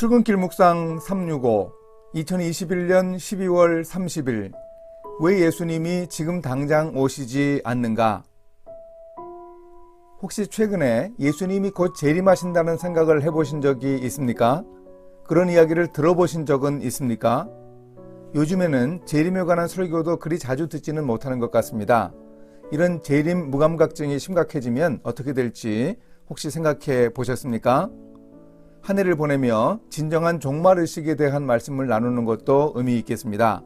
출근길 묵상 365 2021년 12월 30일 왜 예수님이 지금 당장 오시지 않는가? 혹시 최근에 예수님이 곧 재림하신다는 생각을 해보신 적이 있습니까? 그런 이야기를 들어보신 적은 있습니까? 요즘에는 재림에 관한 설교도 그리 자주 듣지는 못하는 것 같습니다. 이런 재림 무감각증이 심각해지면 어떻게 될지 혹시 생각해 보셨습니까? 한 해를 보내며 진정한 종말의식에 대한 말씀을 나누는 것도 의미 있겠습니다.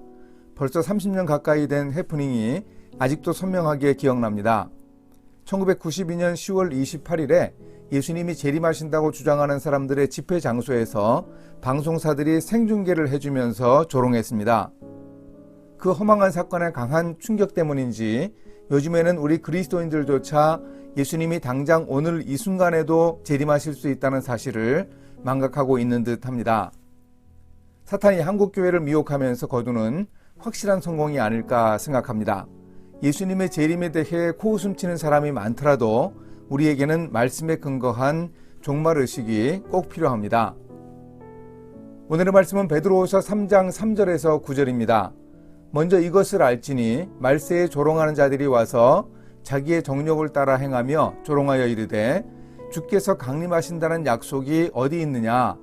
벌써 30년 가까이 된 해프닝이 아직도 선명하게 기억납니다. 1992년 10월 28일에 예수님이 재림하신다고 주장하는 사람들의 집회 장소에서 방송사들이 생중계를 해주면서 조롱했습니다. 그 허망한 사건의 강한 충격 때문인지 요즘에는 우리 그리스도인들조차 예수님이 당장 오늘 이 순간에도 재림하실 수 있다는 사실을 망각하고 있는 듯 합니다. 사탄이 한국 교회를 미혹하면서 거두는 확실한 성공이 아닐까 생각합니다. 예수님의 재림에 대해 코웃음치는 사람이 많더라도 우리에게는 말씀에 근거한 종말 의식이 꼭 필요합니다. 오늘의 말씀은 베드로후서 3장 3절에서 9절입니다. 먼저 이것을 알지니 말세에 조롱하는 자들이 와서 자기의 정욕을 따라 행하며 조롱하여 이르되 주께서 강림하신다는 약속이 어디 있느냐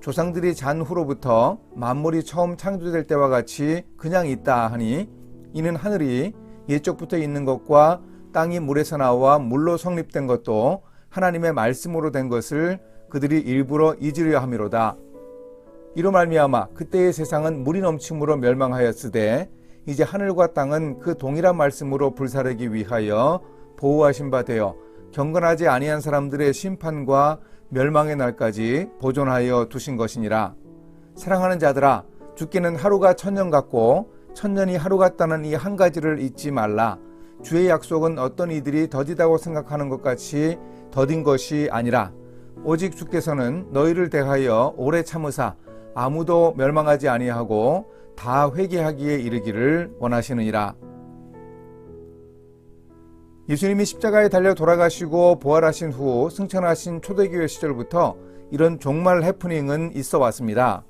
조상들이 잔 후로부터 만물이 처음 창조될 때와 같이 그냥 있다 하니 이는 하늘이 예적부터 있는 것과 땅이 물에서 나와 물로 성립된 것도 하나님의 말씀으로 된 것을 그들이 일부러 잊으려 함이로다. 이로 말미암아 그때의 세상은 물이 넘침으로 멸망하였으되 이제 하늘과 땅은 그 동일한 말씀으로 불사르기 위하여 보호하신 바 되어 경건하지 아니한 사람들의 심판과 멸망의 날까지 보존하여 두신 것이니라. 사랑하는 자들아, 주께는 하루가 천년 같고 천년이 하루 같다는 이 한 가지를 잊지 말라. 주의 약속은 어떤 이들이 더디다고 생각하는 것 같이 더딘 것이 아니라 오직 주께서는 너희를 대하여 오래 참으사 아무도 멸망하지 아니하고 다 회개하기에 이르기를 원하시느니라. 예수님이 십자가에 달려 돌아가시고 부활하신 후 승천하신 초대교회 시절부터 이런 종말 해프닝은 있어 왔습니다.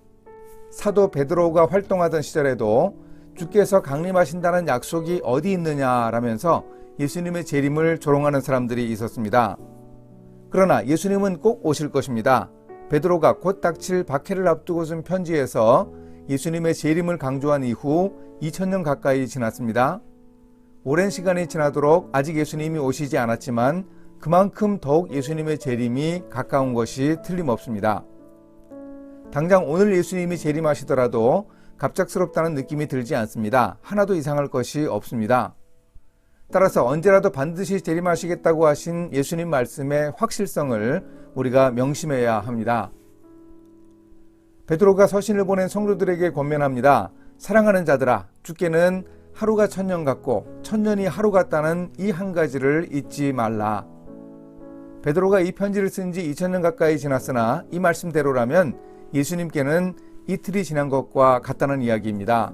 사도 베드로가 활동하던 시절에도 주께서 강림하신다는 약속이 어디 있느냐라면서 예수님의 재림을 조롱하는 사람들이 있었습니다. 그러나 예수님은 꼭 오실 것입니다. 베드로가 곧 닥칠 박해를 앞두고 쓴 편지에서 예수님의 재림을 강조한 이후 2000년 가까이 지났습니다. 오랜 시간이 지나도록 아직 예수님이 오시지 않았지만 그만큼 더욱 예수님의 재림이 가까운 것이 틀림없습니다. 당장 오늘 예수님이 재림하시더라도 갑작스럽다는 느낌이 들지 않습니다. 하나도 이상할 것이 없습니다. 따라서 언제라도 반드시 재림하시겠다고 하신 예수님 말씀의 확실성을 우리가 명심해야 합니다. 베드로가 서신을 보낸 성도들에게 권면합니다. 사랑하는 자들아, 주께는 하루가 천년 같고 천년이 하루 같다는 이 한 가지를 잊지 말라. 베드로가 이 편지를 쓴 지 2000년 가까이 지났으나 이 말씀대로라면 예수님께는 이틀이 지난 것과 같다는 이야기입니다.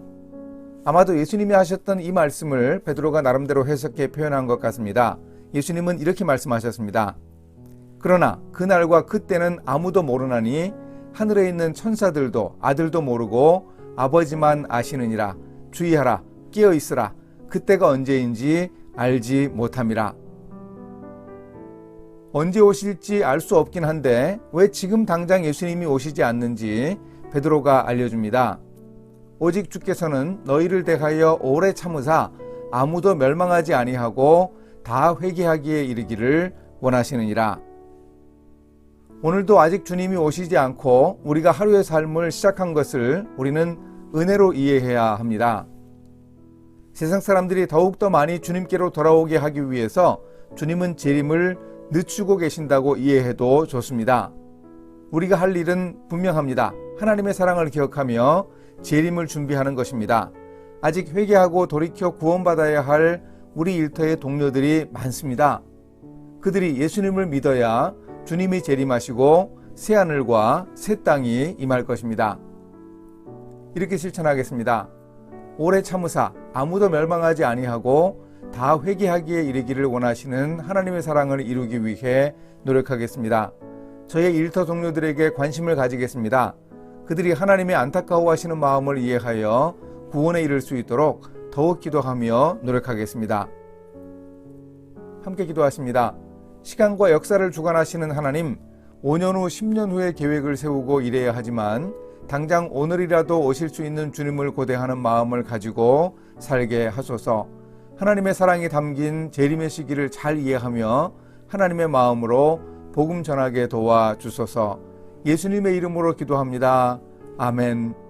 아마도 예수님이 하셨던 이 말씀을 베드로가 나름대로 해석해 표현한 것 같습니다. 예수님은 이렇게 말씀하셨습니다. 그러나 그날과 그때는 아무도 모르나니 하늘에 있는 천사들도 아들도 모르고 아버지만 아시느니라 주의하라 깨어 있으라 그때가 언제인지 알지 못함이라 언제 오실지 알 수 없긴 한데 왜 지금 당장 예수님이 오시지 않는지 베드로가 알려줍니다. 오직 주께서는 너희를 대하여 오래 참으사 아무도 멸망하지 아니하고 다 회개하기에 이르기를 원하시느니라. 오늘도 아직 주님이 오시지 않고 우리가 하루의 삶을 시작한 것을 우리는 은혜로 이해해야 합니다. 세상 사람들이 더욱더 많이 주님께로 돌아오게 하기 위해서 주님은 재림을 늦추고 계신다고 이해해도 좋습니다. 우리가 할 일은 분명합니다. 하나님의 사랑을 기억하며 재림을 준비하는 것입니다. 아직 회개하고 돌이켜 구원받아야 할 우리 일터의 동료들이 많습니다. 그들이 예수님을 믿어야 주님이 재림하시고 새 하늘과 새 땅이 임할 것입니다. 이렇게 실천하겠습니다. 오래 참으사 아무도 멸망하지 아니하고 다 회개하기에 이르기를 원하시는 하나님의 사랑을 이루기 위해 노력하겠습니다. 저의 일터 동료들에게 관심을 가지겠습니다. 그들이 하나님의 안타까워하시는 마음을 이해하여 구원에 이를 수 있도록 더욱 기도하며 노력하겠습니다. 함께 기도하십니다. 시간과 역사를 주관하시는 하나님, 5년 후, 10년 후의 계획을 세우고 일해야 하지만 당장 오늘이라도 오실 수 있는 주님을 고대하는 마음을 가지고 살게 하소서. 하나님의 사랑이 담긴 재림의 시기를 잘 이해하며 하나님의 마음으로 복음 전하게 도와 주소서. 예수님의 이름으로 기도합니다. 아멘.